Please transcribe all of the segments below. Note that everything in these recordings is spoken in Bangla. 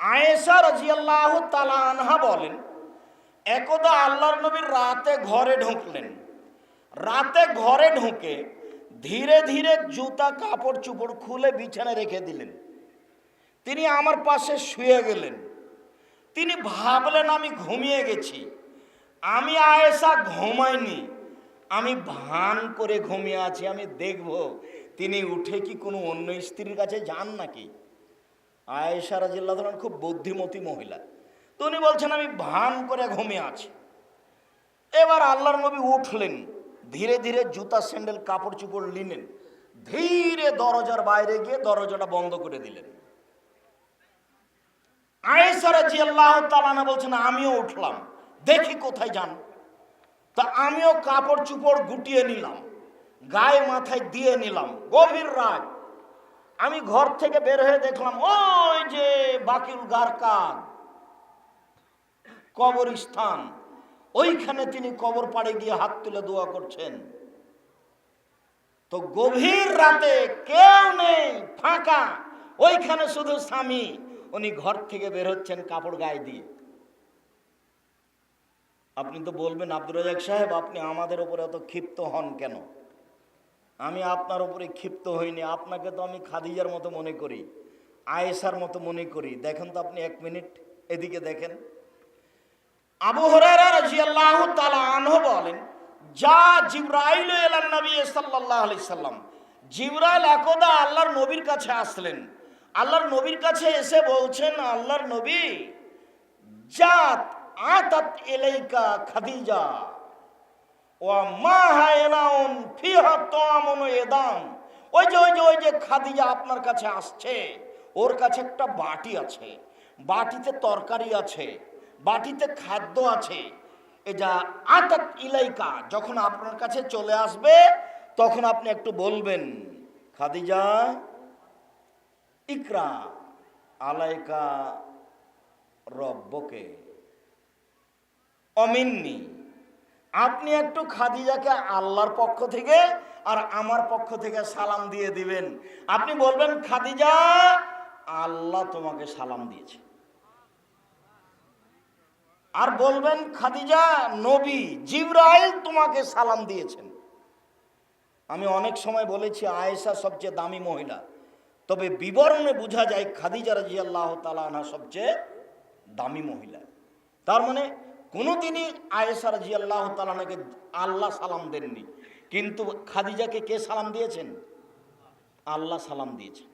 আয়েশা রাজিয়াল্লাহ তালা আনহা বলেন, একদা আল্লাহর নবীর রাতে ঘরে ঢুকলেন। রাতে ঘরে ঢুকে ধীরে ধীরে জুতা, কাপড়, চুপড় খুলে বিছানায় রেখে দিলেন। তিনি আমার পাশে শুয়ে গেলেন। তিনি ভাবলেন, আমি ঘুমিয়ে গেছি। আমি আয়েশা ঘুমাইনি। আমি ভান করে ঘুমিয়ে আছি। আমি দেখব, তিনি উঠে কি কোনো অন্য স্ত্রীর কাছে যান নাকি? আয়েশা রাজিল্লাহ খুব বুদ্ধিমতী মহিলা। তো উনি বলছেন, আমি ভান করে ঘুমিয়ে আছি। এবার আল্লাহর নবী উঠলেন, ধীরে ধীরে জুতা, স্যান্ডেল, কাপড় চুপড় নিলেন। ধীরে দরজার বাইরে গিয়ে দরজাটা বন্ধ করে দিলেন। আয়েশা রাজিয়াল্লাহ তালানা বলছেন, আমিও উঠলাম, দেখি কোথায় যান। তা আমিও কাপড় চুপড় গুটিয়ে নিলাম, গায়ে মাথায় দিয়ে নিলাম, গভীর রাত। আমি ঘর থেকে বের হয়ে দেখলাম, ওই যে বাকিল গারকান, কবরস্থান। ওইখানে তিনি কবর পাড়ে গিয়ে হাত তুলে দোয়া করছেন। তো গভীর রাতে কেউ নেই, ফাঁকা। ওইখানে শুধু স্বামী। উনি ঘর থেকে বের হচ্ছেন কাপড় গায়ে দিয়ে। আপনি তো বলবেন, আব্দুর রাজাক সাহেব, আপনি আমাদের উপরে অত ক্ষিপ্ত হন কেন? আমি আপনার উপরে ক্ষিপ্ত হইনি, আপনাকে তো আমি খাদিজার মতো মনে করি আয়েসার মতো মনে করি। দেখেন তো আপনি এক মিনিট এদিকে দেখেন। আবু বলেন, যা জিবরাইল এলান নবী আলাইহি সাল্লাম, জিবরাইল একদা আল্লাহর নবীর কাছে আসলেন। আল্লাহর নবীর কাছে এসে বলছেন, আল্লাহর নবী, জাত আতাত ইলাইকা খাদিজা। ওয়া মা হায়নাউন ফিহা তামুন এদাম। ওই যে ওই যে ওই যে খাদিজা আপনার কাছে আসছে, ওর কাছে একটা বাটি আছে, বাটিতে তরকারি আছে, বাটিতে খাদ্য আছে। এটা আতাত ইলাইকা, যখন আপনার কাছে চলে আসবে, তখন আপনি একটু বলবেন, খাদিজা, ইকরা আলাইকা রব্বকে, অমিন্নি। আপনি একটু খাদিজাকে আল্লাহর পক্ষ থেকে আর আমার পক্ষ থেকে সালাম দিয়ে দিবেন। আপনি বলবেন, খাদিজা, আল্লাহ তোমাকে সালাম দিয়েছে। আর বলবেন, খাদিজা, নবী জিব্রাইল তোমাকে সালাম দিয়েছেন। আমি অনেক সময় বলেছি, আয়েশা সবচেয়ে দামি মহিলা। তবে বিবরণে বোঝা যায়, খাদিজা রাজি আল্লাহ তালা সবচেয়ে দামি মহিলা। তার মানে কোনোদিনই আয়েশা রাজি আল্লাহ তালাকে আল্লাহ সালাম দেননি। কিন্তু খাদিজাকে কে সালাম দিয়েছেন? আল্লাহ সালাম দিয়েছেন।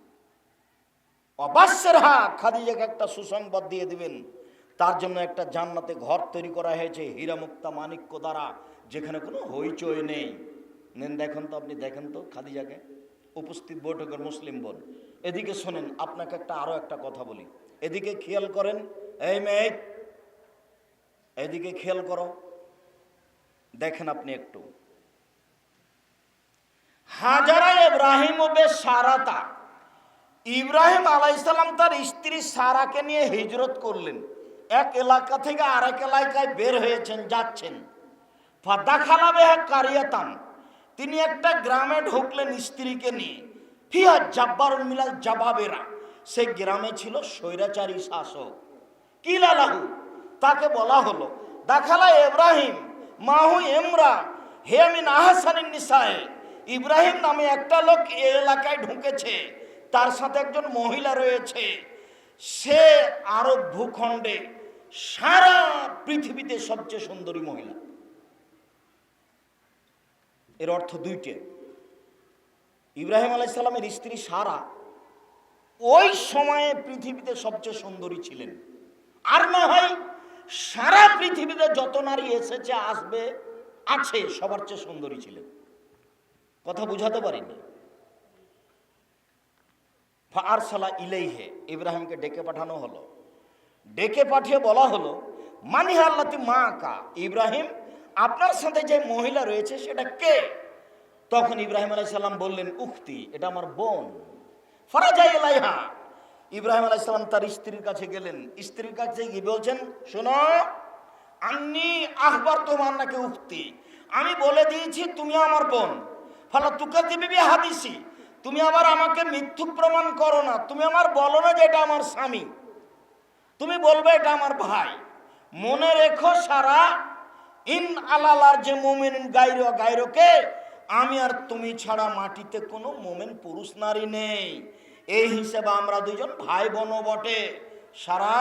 অবাস্যের হা খাদিজাকে একটা সুসংবাদ দিয়ে দিবেন। তার জন্য একটা জান্নাতে ঘর তৈরি করা হয়েছে হীরামুক্তা মানিক্য দ্বারা, যেখানে কোনো হইচই নেই। নেন, দেখেন তো আপনি, দেখেন তো খাদিজাকে। উপস্থিত বৈঠকের মুসলিম বোন। এদিকে শোনেন, আপনাকে একটা আরও একটা কথা বলি। এদিকে খেয়াল করেন, এই মেয়ে এদিকে খেয়াল করো। দেখেন আপনি একটু। হাজারা ইব্রাহিম বে সারাতা ইব্রাহিম আলাইসালাম তার স্ত্রী সারাকে নিয়ে হিজরত করলেন। এক এলাকা থেকে আরেক এলাকায় বের হয়েছেন, যাচ্ছেন। ফাদা খালাবে কারিয়াতান। তিনি একটা গ্রামে ঢুকলেন স্ত্রীকে নিয়ে। ফিয়া জাব্বারুল মিলাল জাবাবেরা। সে গ্রামে ছিল স্বৈরাচারী শাসক। কিলালাহু। তাকে বলা হলো, দেখালা ইব্রাহিম, মাহু এমরা হে আমিন আহসানিন নিসায়, ইব্রাহিম নামে একটা লোক এ এলাকায় ঢুকেছে, তার সাথে একজন মহিলা রয়েছে, সে আরব ভূখণ্ডে সারা পৃথিবীতে সবচেয়ে সুন্দরী মহিলা। এর অর্থ দুইটে। ইব্রাহিম আলাইসাল্লামের স্ত্রী সারা ওই সময়ে পৃথিবীতে সবচেয়ে সুন্দরী ছিলেন। আর না হয় সারা পৃথিবীতে যত নারী এসেছে, আসবে, আছে, সবার চেয়ে সুন্দরী ছিলেন কথা বুঝাতে পারিনি। আরসালা ইলেইহে, ইব্রাহিমকে ডেকে পাঠানো হলো। ডেকে পাঠিয়ে বলা হলো মানিহা আল্লাতি মা কা ইব্রাহিম, আপনার সাথে যে মহিলা রয়েছে, সেটা কে? তখন ইব্রাহিম আলাইসাল্লাম বললেন উক্তি এটা আমার বোন। ফরাজাই এলাইহা ইব্রাহিম আলাইসাল্লাম তার স্ত্রীর কাছে গেলেন। স্ত্রীর কাছে কি বলছেন, শোনো, আন্নি আহবার তোমার নাকি উক্তি আমি বলে দিয়েছি, তুমি আমার বোন। ফলে তুকে দিবি হাদিসি। তুমি আবার আমাকে মিথ্যুক প্রমাণ করো না। তুমি আমার বলো না যে এটা আমার স্বামী। তুমি বলবে এটা আমার ভাই। মনে রেখো সারা, ইন আলালার যে মোমেন গাইর গাইরকে আমি আর তুমি ছাড়া মাটিতে কোনো মোমেন পুরুষ নারী নেই। এই হিসেবে আমরা দুজন ভাই বোন বটে। সারা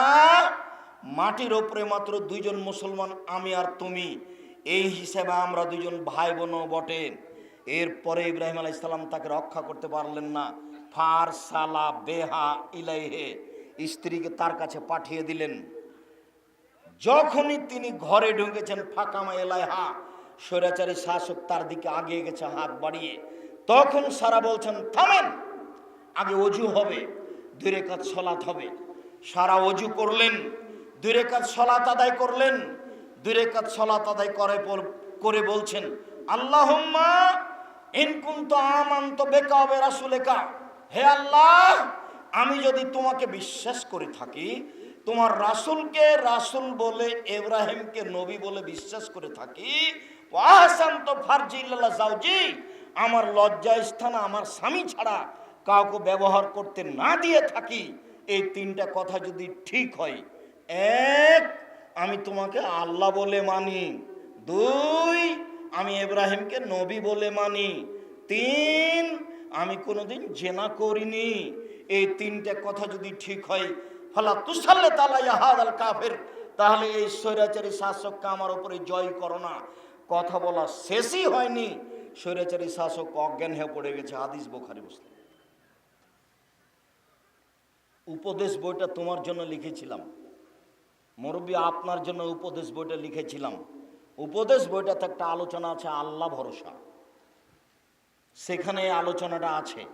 মাটির ওপরে মাত্র দুইজন মুসলমান, আমি আর তুমি। এই হিসেবে আমরা দুজন ভাই বোন বটে। এরপরে ইব্রাহিম আলাইহিস ইসলাম তাকে রক্ষা করতে পারলেন না। ফার সালা বেহা ইলাইহে, স্ত্রীকে তার কাছে পাঠিয়ে দিলেন। যখনই তিনি ঘরে ঢুকেছেন ফাঁকামা এলাহা স্বৈরাচারী শাসক তার দিকে আগিয়ে গেছে, হাত বাড়িয়ে। তখন সারা বলছেন, থামেন! আগে অজু হবে, দুই রেখাত সলাত হবে। সারা অজু করলেন, দুই রেখাত সলাত আদায় করলেন, দুই রেখাত সলাত আদায় করে করে বলছেন, আল্লাহুম্মা ইন কুন্ত আমান্ত বেকা হবে রাসুলেকা। হে আল্লাহ, আমি যদি তোমাকে বিশ্বাস করে থাকি, তোমার রাসুলকে রাসুল বলে এব্রাহিমকে নবী বলে বিশ্বাস করে থাকি ওয়াহসান্ত ফারজিল্লাহ জাউজি আমার লজ্জা স্থান আমার স্বামী ছাড়া কাউকে ব্যবহার করতে না দিয়ে থাকি, এই তিনটা কথা যদি ঠিক হয়, এক, আমি তোমাকে আল্লাহ বলে মানি, দুই, আমি এব্রাহিমকে নবী বলে মানি, তিন, আমি কোনোদিন জেনা করিনি, এই তিনটে কথা যদি ঠিক হয়, ফলা তুসাল্লে তালা ইয়াহাদ আল কাফের, তাহলে এই স্বৈরাচারী শাসককে আমার উপরে জয় করো না। কথা বলা শেষই হয়নি, স্বৈরাচারী শাসক অজ্ঞান হয়ে পড়ে গেছে, হাদিস বোখারি মুসলিম। উপদেশ বইটা তোমার জন্য লিখেছিলাম। মুরব্বী, আপনার জন্য উপদেশ বইটা লিখেছিলাম। উপদেশ বইটাতে একটা আলোচনা আছে, আল্লাহ ভরসা। সেখানে আলোচনাটা আছে।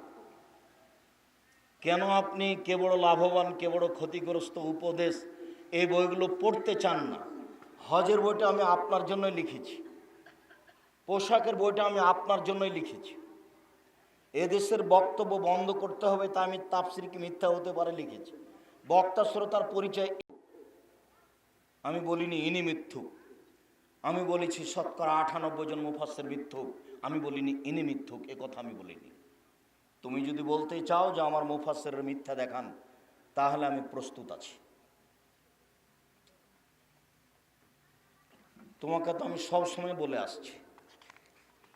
কেন আপনি কে বড় লাভবান, কে বড় ক্ষতিগ্রস্ত উপদেশ, এই বইগুলো পড়তে চান না? হজের বইটা আমি আপনার জন্যই লিখেছি। পোশাকের বইটা আমি আপনার জন্যই লিখেছি। এদেশের বক্তব্য বন্ধ করতে হবে তা আমি তাপসির কি মিথ্যা হতে পারে লিখেছি। বক্তা শ্রোতার পরিচয় আমি বলিনি, ইনি মিথ্যুক। আমি বলেছি, শতকরা আটানব্বই জন মুফাসের মিথ্যুক। আমি বলিনি, ইনি মিথ্যুক। এ কথা আমি বলিনি। তুমি যদি বলতে চাও যে আমার মুফাসের মিথ্যা দেখান, তাহলে আমি প্রস্তুত আছি। তোমাকে তো আমি সব সময় বলে আসছি।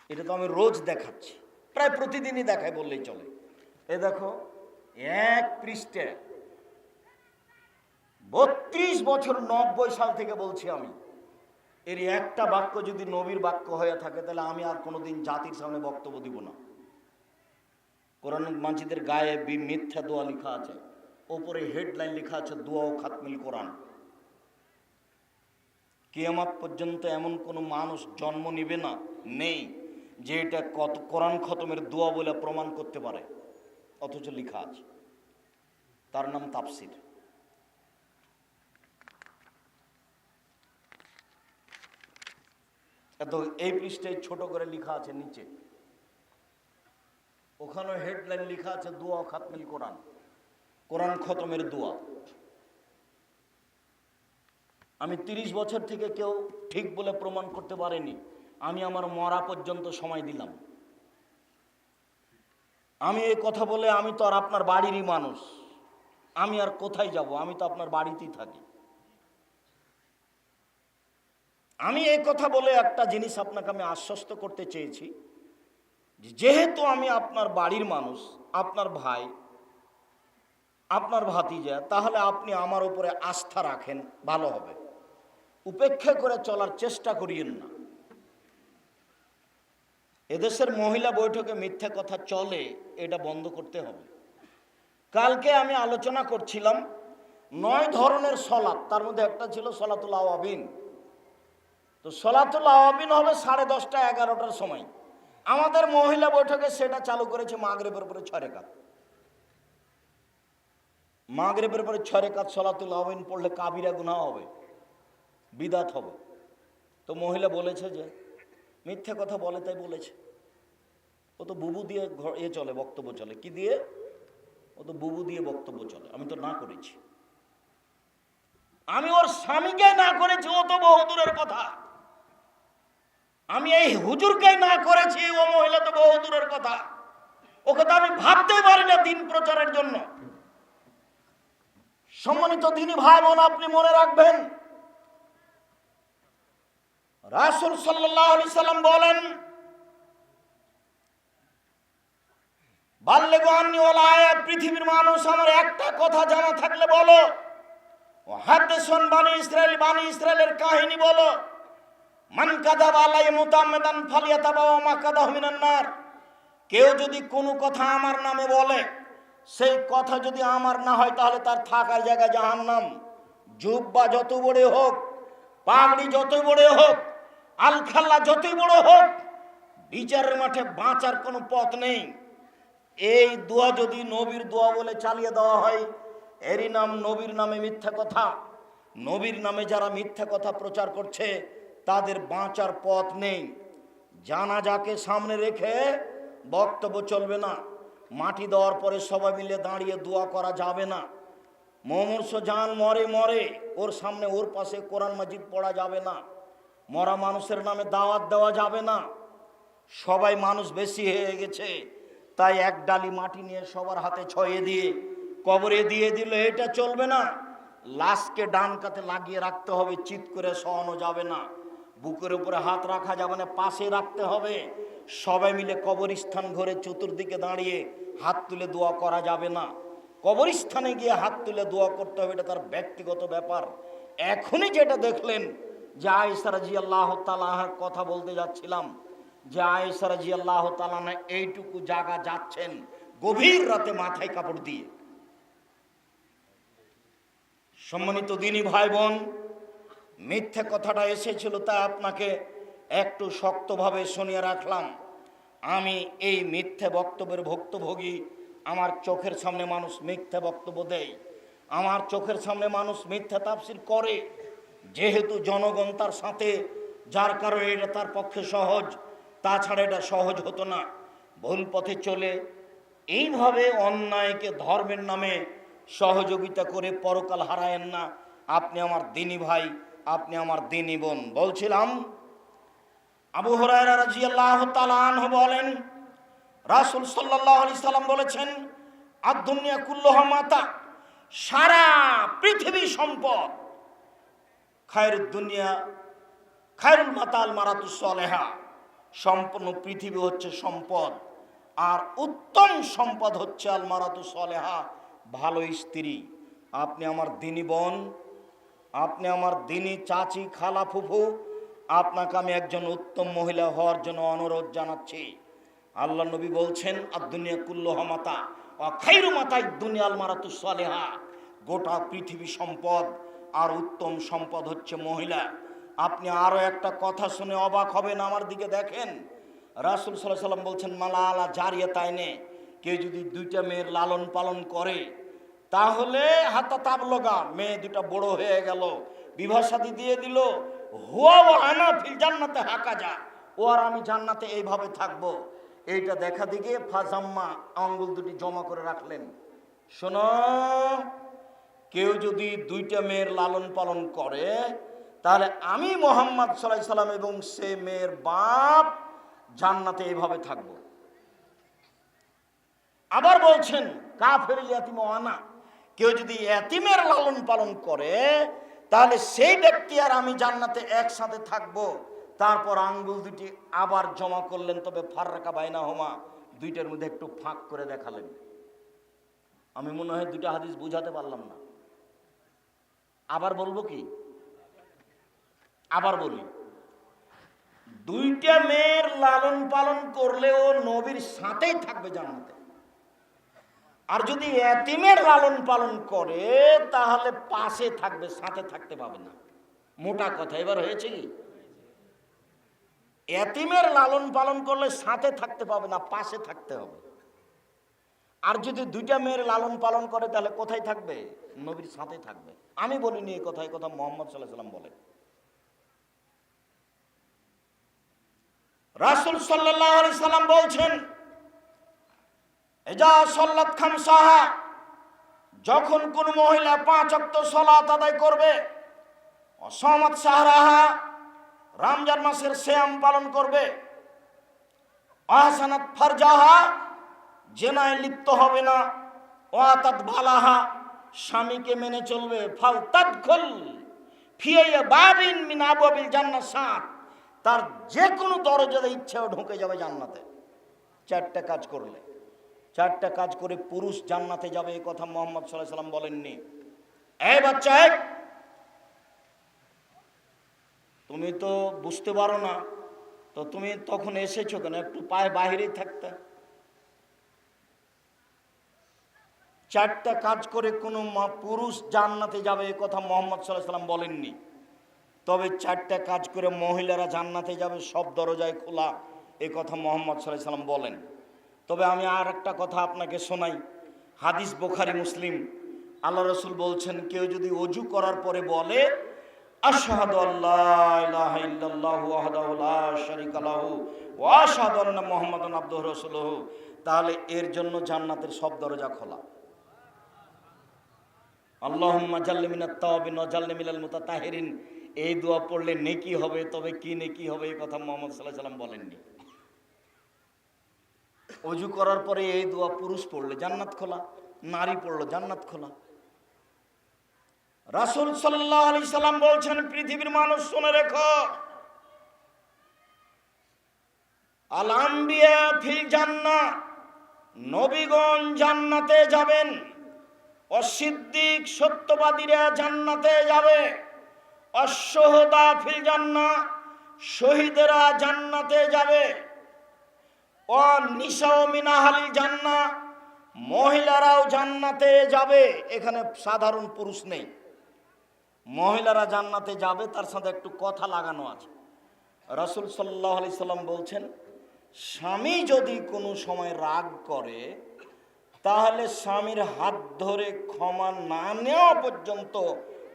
এটা তো আমি রোজ দেখাচ্ছি। প্রায় প্রতিদিনই দেখাই বললেই চলে। এ দেখো, এক পৃষ্ঠে বত্রিশ বছর নব্বই সাল থেকে বলছি আমি, এর একটা বাক্য যদি নবীর বাক্য হয়ে থাকে, তাহলে আমি আর কোনোদিন জাতির সামনে বক্তব্য দিব না। কোরআন মাজিদের গায়ে বি মিথ্যা দোয়া লেখা আছে, ওপরে হেডলাইন লেখা আছে, দোয়া ও খাতমিল কোরআন। কিয়ামাত পর্যন্ত এমন কোনো মানুষ জন্ম নিবে না, নেই। যে এটা কত কোরআন খতমের দোয়া বলে প্রমাণ করতে পারে, অথচ লেখা আছে। তার নাম তাফসির। এত এই পৃষ্ঠায় ছোট করে লেখা আছে নিচে। ওখানে হেডলাইন লেখা আছে, দোয়া খাতমিল কোরআন। কোরআন খতমের দোয়া। আমি তিরিশ বছর থেকে কেউ ঠিক বলে প্রমাণ করতে পারেনি। আমি আমার মরা পর্যন্ত সময় দিলাম। আমি এই কথা বলে আমি তো আর আপনার বাড়িরই মানুষ। আমি আর কোথায় যাব? আমি তো আপনার বাড়িতেই থাকি। আমি এই কথা বলে একটা জিনিস আপনাকে আমি আশ্বস্ত করতে চেয়েছি যেহেতু আমি আপনার বাড়ির মানুষ, আপনার ভাই, আপনার ভাতিজা, তাহলে আপনি আমার উপরে আস্থা রাখেন, ভালো হবে। উপেক্ষা করে চলার চেষ্টা করিয়েন না। এদেশের মহিলা বৈঠকে মিথ্যা কথা চলে, এটা বন্ধ করতে হবে। কালকে আমি আলোচনা করছিলাম নয় ধরনের সলাৎ, তার মধ্যে একটা ছিল সলাতুল আওয়াবিন। তো সলাতুল আওয়াবিন হবে সাড়ে দশটা এগারোটার সময়। আমাদের মহিলা বৈঠকে সেটা চালু করেছে মাগরেবের পরে ছয় রেখাত। মাগরেবের পরে ছয় রেখাত সলাতুল আওয়াবিন পড়লে কাবিরা গুনাহ হবে, বিদাত হবে। তো মহিলা বলেছে যে মিথ্যা কথা বলে তাই বলেছে। ও তো বুবু দিয়ে ঘর- এ চলে, বক্তব্য চলে। কি দিয়ে? ও তো বুবু দিয়ে বক্তব্য চলে। আমি তো না করেছি। আমি ওর স্বামীকে না করেছি, ও তো বহুদূরের কথা। আমি এই হুজুরকে না করেছি, ও মহিলা তো বহুদূরের কথা। ওকে তো আমি ভাবতেই পারি না দিন প্রচারের জন্য। সম্মানিত দিনী ভাই বোন, আপনি মনে রাখবেন রাসুল সাল্লাহ আলি সাল্লাম বলেন বাল্যে গান্নি আয়াত, পৃথিবীর মানুষ, আমার একটা কথা জানা থাকলে বলো। ও হাতে শোন বানি ইসরায়েল বানি ইসরায়েলের কাহিনী বলো। মান কাদা বালাই মুতামেদান ফালিয়াতা বাবা মা কাদা হমিনান্নার কেউ যদি কোনো কথা আমার নামে বলে, সেই কথা যদি আমার না হয়, তাহলে তার থাকার জায়গা জাহান্নাম। জুব্বা যত বড়ে হোক, পাগড়ি যত বড়ে হোক আলখাল্লা যতই বড় হোক, বিচারের মাঠে বাঁচার কোনো পথ নেই। এই দোয়া যদি নবীর দোয়া বলে চালিয়ে দেওয়া হয়, এরই নাম নবীর নামে মিথ্যা কথা। নবীর নামে যারা মিথ্যা কথা প্রচার করছে, তাদের বাঁচার পথ নেই। জানা যাকে সামনে রেখে বক্তব্য চলবে না। মাটি দেওয়ার পরে সবাই মিলে দাঁড়িয়ে দোয়া করা যাবে না। মমর্ষ জান মরে মরে, ওর সামনে ওর পাশে কোরআন মাজিদ পড়া যাবে না। মরা মানুষের নামে দাওয়াত দেওয়া যাবে না। সবাই মানুষ বেশি হয়ে গেছে। তাই এক ডালি মাটি নিয়ে সবার হাতে ছয়ে দিয়ে, কবরে দিয়ে দিল এটা চলবে না। লাশকে ডান কাতে লাগিয়ে রাখতে হবে চিৎ করে সহানো যাবে না। বুকের উপরে হাত রাখা যাবে না, পাশে রাখতে হবে। সবাই মিলে কবরস্থান ঘরে চতুর্দিকে দাঁড়িয়ে হাত তুলে দোয়া করা যাবে না। কবরস্থানে গিয়ে হাত তুলে দোয়া করতে হবে, এটা তার ব্যক্তিগত ব্যাপার। এখনই যেটা দেখলেন যে আয়েসারা জি আল্লাহ তালাহার কথা বলতে যাচ্ছিলাম। যে আয়েসারা জি আল্লাহ তালানা এইটুকু জায়গা যাচ্ছেন গভীর রাতে মাথায় কাপড় দিয়ে। সম্মানিত দিনী ভাই বোন মিথ্যে কথাটা এসেছিল তা আপনাকে একটু শক্তভাবে শুনিয়ে রাখলাম। আমি এই মিথ্যে বক্তব্যের ভুক্তভোগী, আমার চোখের সামনে মানুষ মিথ্যে বক্তব্য দেয়। আমার চোখের সামনে মানুষ মিথ্যে তাফসির করে। যেহেতু জনগণ তার সাথে, যার কারণে এটা তার পক্ষে সহজ, তাছাড়া এটা সহজ হতো না। ভুল পথে চলে এইভাবে অন্যায়কে ধর্মের নামে সহযোগিতা করে পরকাল হারায়েন না। আপনি আমার দিনী ভাই, আপনি আমার দিনী বোন। বলছিলাম, আবু তালাহ বলেন, রাসুল সাল্লাহ আলি সাল্লাম বলেছেন আর দুনিয়া কুল্লোহ মাতা, সারা পৃথিবী সম্পদ। খায়ের দুনিয়া, খায়রুল মাতাল মারাতুসলেহা সম্পূর্ণ পৃথিবী হচ্ছে সম্পদ, আর উত্তম সম্পদ হচ্ছে আল মারাতুসলেহা ভালো স্ত্রী। আপনি আমার দিনী বোন, আপনি আমার দিনী চাচি, খালা ফুফু, আপনাকে আমি একজন উত্তম মহিলা হওয়ার জন্য অনুরোধ জানাচ্ছি। আল্লাহ নবী বলছেন আর দুনিয়া কুল্লোহ মাতা খাইরু মাতাই দুনিয়াল মারাতু সালেহা। গোটা পৃথিবী সম্পদ আর উত্তম সম্পদ হচ্ছে মহিলা। আপনি আরও একটা কথা শুনে অবাক হবেন আমার দিকে দেখেন। রাসুল সাল্লাহ সাল্লাম বলছেন মালা আলা জারিয়া তাইনে কেউ যদি দুইটা মেয়ের লালন পালন করে, তাহলে হাতা তাপ লগা মেয়ে দুটা বড় হয়ে গেল, বিবাহ সাথী দিয়ে দিল, হুয়া আনা ফিল জান্নাতে হাকা যা ও আর আমি জান্নাতে এইভাবে থাকব। এইটা দেখা দিকে ফাজাম্মা আঙ্গুল দুটি জমা করে রাখলেন। শোনো কেউ যদি দুইটা মেয়ের লালন পালন করে, তাহলে আমি মোহাম্মদ সাল্লাহ সাল্লাম এবং সে মেয়ের বাপ জান্নাতে এভাবে থাকব। আবার বলছেন, কাফের ইয়াতিম আনা কেউ যদি এতিমের লালন পালন করে, তাহলে সেই ব্যক্তি আর আমি জান্নাতে একসাথে থাকব। তারপর আঙ্গুল দুটি আবার জমা করলেন, তবে ফার্রাকা বাইনা হোমা দুইটার মধ্যে একটু ফাঁক করে দেখালেন। আমি মনে হয় দুইটা হাদিস বুঝাতে পারলাম না। আবার বলব কি? আবার বলি। দুইটা মেয়ের লালন পালন করলেও নবীর সাথেই থাকবে জান্নাতে। আর যদি এতিমের লালন পালন করে, তাহলে পাশে থাকবে, সাথে থাকতে পাবে না। মোটা কথা, এবার হয়েছে কি? এতিমের লালন পালন করলে সাথে থাকতে পাবে না, পাশে থাকতে হবে। আর যদি দুইটা মেয়ের লালন পালন করে, তাহলে কোথায় থাকবে? নবীর সাথে থাকবে। আমি বলিনি এই কথা এই কথা মোহাম্মদ সাল্লাহ বলেন রাসুল সাল্লাম বলছেন এজা সল্লাত খাম সাহা যখন কোন মহিলা পাঁচ অক্ত সলাত আদায় করবে অসমত সাহারাহা, রমজান মাসের শ্যাম পালন করবে, আহসানাত ফারজাহা জেনায় লিপ্ত হবে না। ওয়াতাত বালাহা, স্বামীকে মেনে চলবে। ফাল জান্নাত, সাত। তার যে কোনো দরজাতে ইচ্ছাও ঢুকে যাবে জান্নাতে। চারটা কাজ করলে। চারটা কাজ করে পুরুষ জান্নাতে যাবে এই কথা মোহাম্মদ সাল্লাহ সাল্লাম বলেননি। এই বাচ্চা এক তুমি তো বুঝতে পারো না, তো তুমি তখন এসেছ কেন? একটু পায়ে বাহিরেই থাকতে। চারটা কাজ করে কোনো পুরুষ জান্নাতে যাবে, এ কথা মোহাম্মদ সাল্লাহ সাল্লাম বলেননি। তবে চারটা কাজ করে মহিলারা জান্নাতে যাবে, সব দরজায় খোলা, এ কথা মোহাম্মদ সাল্লাহ সাল্লাম বলেন। তবে আমি আর একটা কথা আপনাকে শোনাই। হাদিস বোখারি, মুসলিম। আল্লাহ রসুল বলছেন, কেউ যদি অজু করার পরে বলে, আশহাদু আল্লাহ লা তাহলে এর জন্য জান্নাতের সব দরজা খোলা। আল্লাহুম্মা জাল্লি মিনাত তাওয়াবিন ওয়া জাল্লি মিনাল মুতাতাহিরিন। এই দোয়া পড়লে নেকি হবে, তবে কি নেকি হবে এই কথা মোহাম্মদ আলাইহি সাল্লাম বলেননি। অজু করার পরে এই দোয়া পুরুষ পড়লে জান্নাত খোলা, নারী পড়ল জান্নাত খোলা। রাসূল সাল্লাল্লাহু আলাইহি সাল্লাম বলছেন, পৃথিবীর মানুষ শুনে রেখো। আল আম্বিয়া ফিল জান্নাহ, নবীগণ জান্নাতে যাবেন। অসিদ্দিক সত্যবাদীরা জান্নাতে যাবে। অশ্বহদা ফিল জান্না, শহীদেরা জান্নাতে যাবে। ও নিশাও মিনাহালিল জান্না, মহিলারাও জান্নাতে যাবে। এখানে সাধারণ পুরুষ নেই। মহিলারা জান্নাতে যাবে, তার সাথে একটু কথা লাগানো আছে। রাসুল সাল্লাহ আলি সাল্লাম বলছেন, স্বামী যদি কোনো সময় রাগ করে তাহলে স্বামীর হাত ধরে ক্ষমা না নেওয়া পর্যন্ত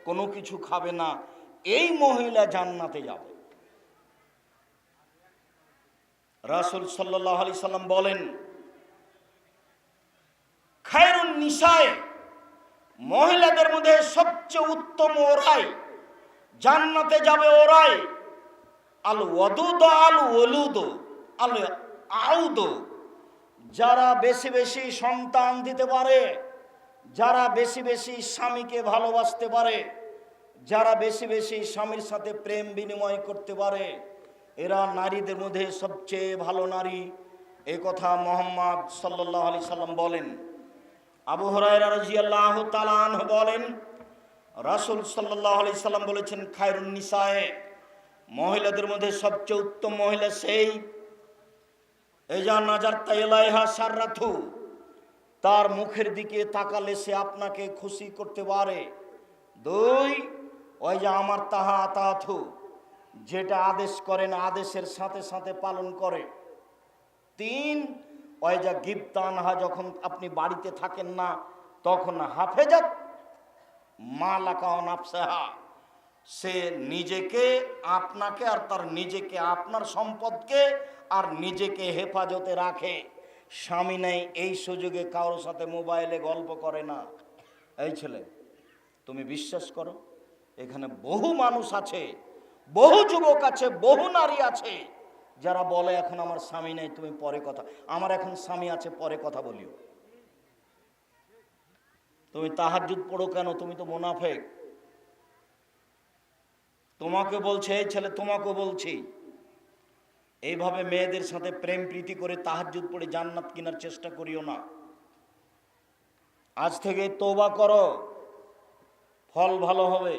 কোনো কিছু খাবে না। এই মহিলা জান্নাতে যাবে। রাসুল সাল্লাহ আলি সাল্লাম বলেন, খায়রুন নিশায় মহিলাদের মধ্যে সবচেয়ে উত্তম ওরাই, জান্নাতে যাবে ওরাই আল ওয়াদুদ আল ওলুদ আল আউদ যারা বেশি বেশি সন্তান দিতে পারে, যারা বেশি বেশি স্বামীকে ভালোবাসতে পারে, যারা বেশি বেশি স্বামীর সাথে প্রেম বিনিময় করতে পারে, এরা নারীদের মধ্যে সবচেয়ে ভালো নারী। এ কথা মোহাম্মদ সাল্লাহ আলি সাল্লাম বলেন। আবু হরাইরা রাজিয়াল্লাহ তালান বলেন, রাসুল সাল্লাহ আলি সাল্লাম বলেছেন, খায়রুন নিসায়ে, মহিলাদের মধ্যে সবচেয়ে উত্তম মহিলা সেই এজা নাজার তাইলাইহা সাররাথু। তার মুখের দিকে তাকালে সে আপনাকে খুশি করতে পারে। দুই, ওই যে আমার তাহা আতাথু যেটা আদেশ করেন, আদেশের সাথে সাথে পালন করে। তিন, ওই যা গিফতানহা যখন আপনি বাড়িতে থাকেন না, তখন হাফেজাত মা লাকা নাফসাহা, সে নিজেকে, আপনাকে আর তার নিজেকে, আপনার সম্পদকে আর নিজেকে হেফাজতে রাখে। স্বামী নেই, এই সুযোগে কারোর সাথে মোবাইলে গল্প করে না। এই ছেলে, তুমি বিশ্বাস করো, এখানে বহু মানুষ আছে, বহু যুবক আছে, বহু নারী আছে, যারা বলে, এখন আমার স্বামী নেই, তুমি পরে কথা, আমার এখন স্বামী আছে, পরে কথা বলিও। তুমি তাহাজুদ পড়ো কেন? তুমি তো মোনাফেক। তোমাকে বলছে, এই ছেলে তোমাকে বলছি। এইভাবে মেয়েদের সাথে প্রেম প্রীতি করে তাহাজুদ পড়ে জান্নাত কেনার চেষ্টা করিও না। আজ থেকে তোবা করো, ফল ভালো হবে।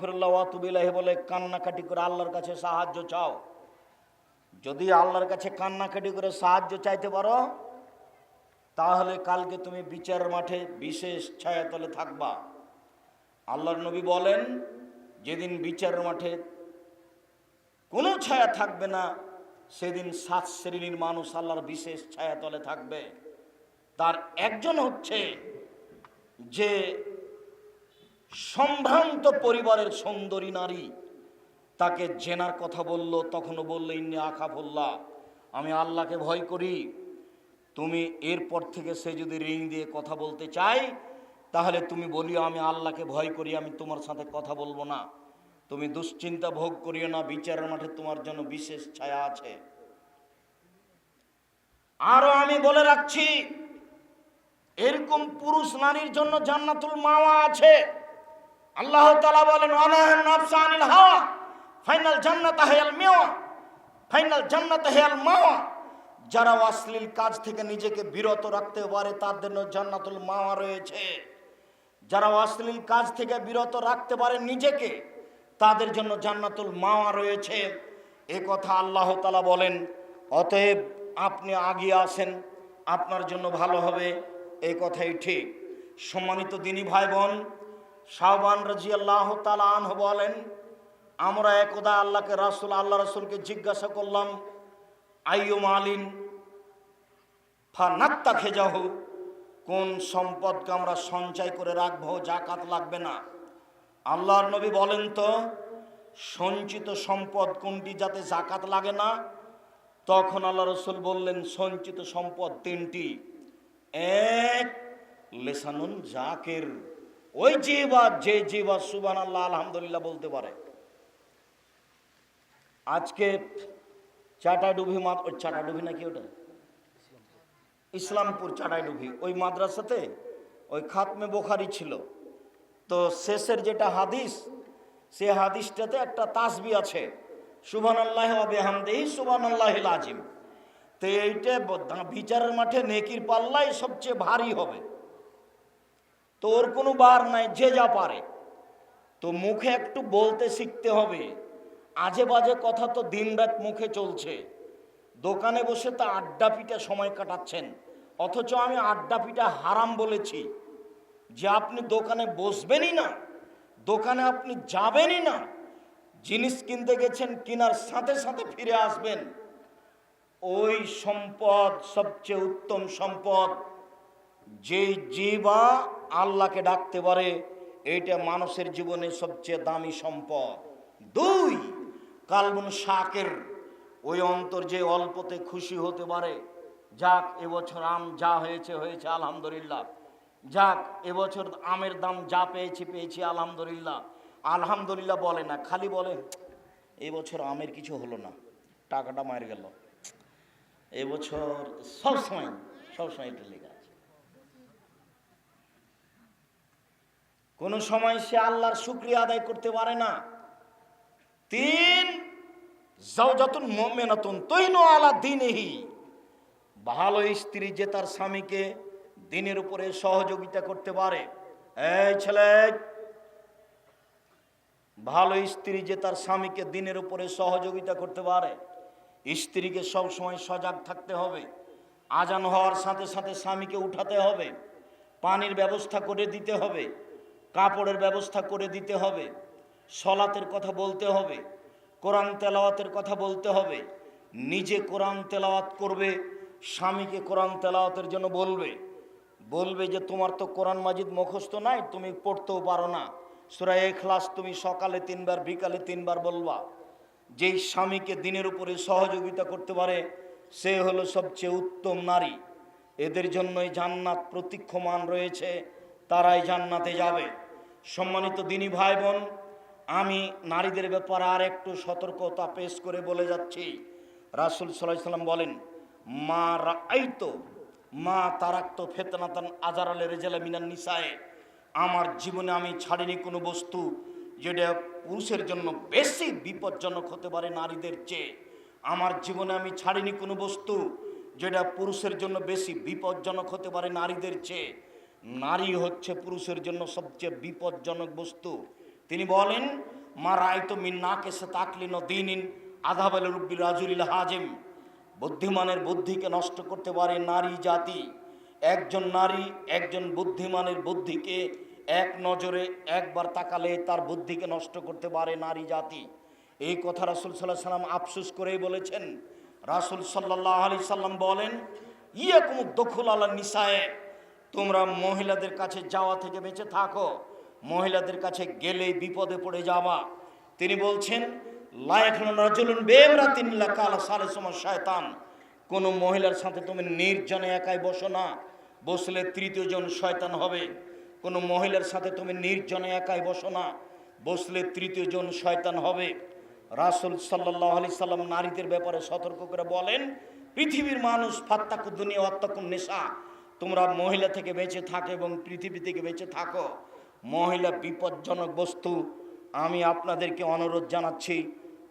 ফিরল্লাহ ওয়াতুবিলাহি বলে কান্নাকাটি করে আল্লাহর কাছে সাহায্য চাও। যদি আল্লাহর কাছে কান্নাকাটি করে সাহায্য চাইতে পারো, তাহলে কালকে তুমি বিচার মাঠে বিশেষ ছায়াতলে থাকবা। আল্লাহর নবী বলেন, যেদিন বিচার মাঠে কোনো ছায়া থাকবে না। সেদিন সাত শ্রেণির মানুষ আল্লাহর বিশেষ ছায়াতলে থাকবে। তার একজন হচ্ছে যে সম্ভ্রান্ত পরিবারের সুন্দরী নারী। তাকে জেনার কথা বলল, তখনও বলল, ইন্নি আখাফুল্লাহ, আমি আল্লাহকে ভয় করি। তুমি এরপর থেকে সে যদি রিং দিয়ে কথা বলতে চাই তাহলে তুমি বলিও, আমি আল্লাহকে ভয় করি, আমি তোমার সাথে কথা বলব না। তুমি দুশ্চিন্তা ভোগ করিও না, বিচারের মাঠে তোমার জন্য বিশেষ ছায়া আছে। আরও আমি বলে রাখছি, এরকম পুরুষ নারীর জন্য জান্নাতুল মাওয়া আছে। আল্লাহ তাআলা বলেন অনাহান নাফসা আনিল হাওয়া, ফাইনাল জান্নাত হেয়াল মেওয়া, ফাইনাল জান্নাত হেয়াল মাওয়া। যারা অশ্লীল কাজ থেকে নিজেকে বিরত রাখতে পারে, তার জন্য জান্নাতুল মাওয়া রয়েছে। যারা অশ্লীল কাজ থেকে বিরত রাখতে পারে নিজেকে তাদের জন্য জান্নাতুল মাওয়া রয়েছে। এ কথা আল্লাহ তালা বলেন, অতএব আপনি আগিয়ে আসেন আপনার জন্য ভালো হবে এই কথাই ঠিক। সম্মানিত দিনী ভাই বোন শাহবান রাজি আল্লাহ তালা আনহ বলেন, আমরা একদা আল্লাহকে, রাসুল, আল্লাহ রাসুলকে জিজ্ঞাসা করলাম আইয়ুম আলিন ফানাত্তা খেজাহ কোন সম্পদকে আমরা সঞ্চয় করে রাখব, জাকাত লাগবে না। আল্লাহর নবী বলেন তো, সঞ্চিত সম্পদ কোনটি যাতে জাকাত লাগে না? তখন আল্লাহ রসুল বললেন, সঞ্চিত সম্পদ তিনটি। এক, লেসানুন জাকের। ওই জিবা যে জিবা সুবান আল্লাহ আলহামদুলিল্লাহ বলতে পারে। আজকে চাটাডুবি মাত ওই চাটাডুবি নাকি ওটা? ইসলামপুর চাটাইডুবি ওই মাদ্রাসাতে ওই খাতমে বোখারি ছিল। তো শেষের যেটা হাদিস, সে হাদিসটাতে একটা তাসবি আছে। সুবান আল্লাহ বেহামদেহি সুবান আল্লাহ আজিম তো এইটা বিচারের মাঠে নেকির পাল্লাই সবচেয়ে ভারী হবে। তো ওর কোনো বার নাই, যে যা পারে। তো মুখে একটু বলতে শিখতে হবে। আজে বাজে কথা তো দিনরাত মুখে চলছে। দোকানে বসে তো আড্ডা পিটা সময় কাটাচ্ছেন। অথচ আমি আড্ডা পিটা হারাম বলেছি। যে আপনি দোকানে বসবেনই না, দোকানে আপনি যাবেনই না, জিনিস কিনতে গেছেন, কিনার সাথে সাথে ফিরে আসবেন। ওই সম্পদ, সবচেয়ে উত্তম সম্পদ, যেই জীবা আল্লাহকে ডাকতে পারে, এইটা মানুষের জীবনে সবচেয়ে দামি সম্পদ। দুই, কালবন শাকের, ওই অন্তর যে অল্পতে খুশি হতে পারে। যাক, এবছর আম যা হয়েছে হয়েছে, আলহামদুলিল্লাহ। যাক, এবছর আমের দাম যা পেয়েছি পেয়েছি, আলহামদুলিল্লাহ। আলহামদুলিল্লাহ বলে না, খালি বলে, এবছর আমের কিছু হলো না। টাকাটা মার গেল। এবছর সবসময় সবসময় এটা লেগে আছে। কোন সময় সে আল্লাহর শুক্রিয়া আদায় করতে পারে না। তিন যতন মোমেনাতুন তৈন আলা দিনেহি। ভালো স্ত্রী যে তার স্বামীকে দিনের উপরে সহযোগিতা করতে পারে। এই ছেলে, ভালো স্ত্রী যে তার স্বামীকে দিনের উপরে সহযোগিতা করতে পারে, স্ত্রীকে সব সময় সজাগ থাকতে হবে, আজান হওয়ার সাথে সাথে স্বামীকে উঠাতে হবে, পানির ব্যবস্থা করে দিতে হবে, কাপড়ের ব্যবস্থা করে দিতে হবে, সলাতের কথা বলতে হবে, কোরআন তেলাওয়াতের কথা বলতে হবে, নিজে কোরআন তেলাওয়াত করবে, স্বামীকে কোরআন তেলাওয়াতের জন্য বলবে। বলবে যে তোমার তো কোরআন মাজিদ মুখস্থ নাই, তুমি পড়তেও পারো না। সুরায় এখলাস তুমি সকালে তিনবার, বিকালে তিনবার বলবা। যেই স্বামীকে দিনের উপরে সহযোগিতা করতে পারে, সে হলো সবচেয়ে উত্তম নারী। এদের জন্যই জান্নাত প্রতীক্ষমান রয়েছে, তারাই জান্নাতে যাবে। সম্মানিত দিনী ভাই বোন আমি নারীদের ব্যাপারে আর একটু সতর্কতা পেশ করে বলে যাচ্ছি। রাসুল সাল্লাহ সাল্লাম বলেন, মা রাইতো মা তারাক্ত ফেতনাতান আজার আলে রেজালা মিনান নিসায়ে। আমার জীবনে আমি ছাড়িনি কোনো বস্তু যেটা পুরুষের জন্য বেশি বিপজ্জনক হতে পারে নারীদের চেয়ে। আমার জীবনে আমি ছাড়িনি কোনো বস্তু যেটা পুরুষের জন্য বেশি বিপজ্জনক হতে পারে নারীদের চেয়ে। নারী হচ্ছে পুরুষের জন্য সবচেয়ে বিপজ্জনক বস্তু। তিনি বলেন, মা রায় তো মিন্না কেসে তাকলিন দিনিন আধাবাল রুব্বিল রাজুলিল হাজেম। বুদ্ধিমানের বুদ্ধিকে নষ্ট করতে পারে নারী জাতি। একজন নারী একজন বুদ্ধিমানের বুদ্ধিকে এক নজরে একবার তাকালে তার বুদ্ধিকে নষ্ট করতে পারে নারী জাতি। এই কথা রাসুল সাল্লাহ সাল্লাম আফসুস করেই বলেছেন। রাসুল সাল্লাহ আলি সাল্লাম বলেন ইয়ে কুমু দখল আল্লাহ নিসায়ে, তোমরা মহিলাদের কাছে যাওয়া থেকে বেঁচে থাকো, মহিলাদের কাছে গেলেই বিপদে পড়ে যাওয়া তিনি বলছেন শয়তান। কোনো মহিলার সাথে তুমি নির্জনে একাই বসো না, বসলে তৃতীয় জন শয়তান হবে। কোনো মহিলার সাথে তুমি নির্জনে একাই বসো না, বসলে তৃতীয় জন শয়তান হবে। রাসুল সাল্লাহ আলি সাল্লাম নারীদের ব্যাপারে সতর্ক করে বলেন, পৃথিবীর মানুষ ফাত্তাকু দুনিয়া নেশা তোমরা মহিলা থেকে বেঁচে থাকো এবং পৃথিবী থেকে বেঁচে থাকো। মহিলা বিপজ্জনক বস্তু, আমি আপনাদেরকে অনুরোধ জানাচ্ছি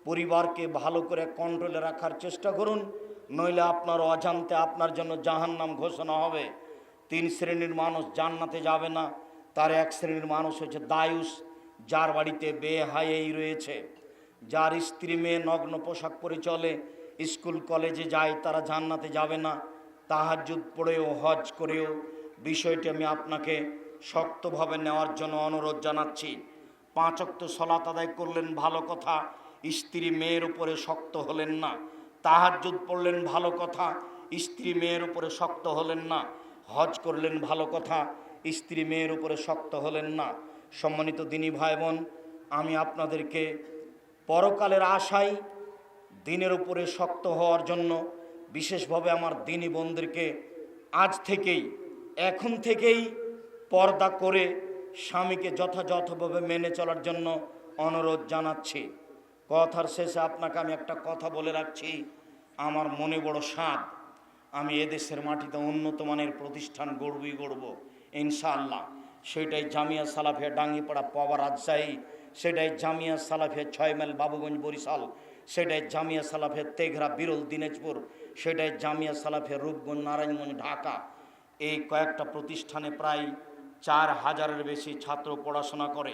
পরিবারকে ভালো করে কন্ট্রোলে রাখার চেষ্টা করুন, নইলে আপনার অজান্তে আপনার জন্য জাহান্নাম ঘোষণা হবে। তিন শ্রেণির মানুষ জান্নাতে যাবে না, তার এক শ্রেণির মানুষ হচ্ছে দায়ুস, যার বাড়িতে বেহায়েই রয়েছে। যার স্ত্রী, মেয়ে, নগ্ন পোশাক পরে চলে, স্কুল, কলেজে যায়, তারা জান্নাতে যাবে না। তাহার তাহাজুদ পড়েও, হজ করেও। বিষয়টি আমি আপনাকে শক্তভাবে নেওয়ার জন্য অনুরোধ জানাচ্ছি। পাঁচ অক্ত সলাত আদায় করলেন, ভালো কথা। স্ত্রী মেয়ের উপরে শক্ত হলেন না। তাহাজুদ পড়লেন ভালো কথা, স্ত্রী মেয়ের উপরে শক্ত হলেন না। হজ করলেন ভালো কথা, স্ত্রী মেয়ের উপরে শক্ত হলেন না। সম্মানিত দিনী ভাই বোন আমি আপনাদেরকে পরকালের আশায় দিনের উপরে শক্ত হওয়ার জন্য বিশেষভাবে আমার দিনী বোনদেরকে আজ থেকেই, এখন থেকেই পর্দা করে স্বামীকে যথাযথভাবে মেনে চলার জন্য অনুরোধ জানাচ্ছি। কথার শেষে আপনাকে আমি একটা কথা বলে রাখছি। আমার মনে বড় স্বাদ। আমি এদেশের মাটিতে উন্নত মানের প্রতিষ্ঠান গড়বই গড়ব। ইনশাআল্লাহ। সেটাই জামিয়া সালাফিয়া ডাঙ্গিপাড়া পাওয়া রাজশাহী। সেটাই জামিয়া সালাফিয়া ছয় মাইল বাবুগঞ্জ বরিশাল। সেটাই জামিয়া সালাফিয়া তেঘরা বিরল দিনাজপুর। সেটাই জামিয়া সালাফিয়া রূপগঞ্জ নারায়ণগঞ্জ ঢাকা। এই কয়েকটা প্রতিষ্ঠানে প্রায় চার হাজারের বেশি ছাত্র পড়াশোনা করে।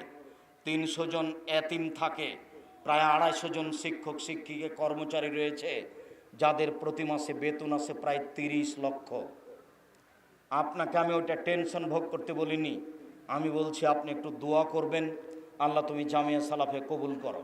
তিনশো জন এতিম থাকে। প্রায় আড়াইশো জন শিক্ষক, শিক্ষিকা, কর্মচারী রয়েছে, যাদের প্রতি মাসে বেতন আছে প্রায় তিরিশ লক্ষ। আপনাকে আমি ওইটা টেনশন ভোগ করতে বলিনি। আমি বলছি, আপনি একটু দোয়া করবেন। আল্লাহ তুমি জামিয়া সালাফে কবুল করো।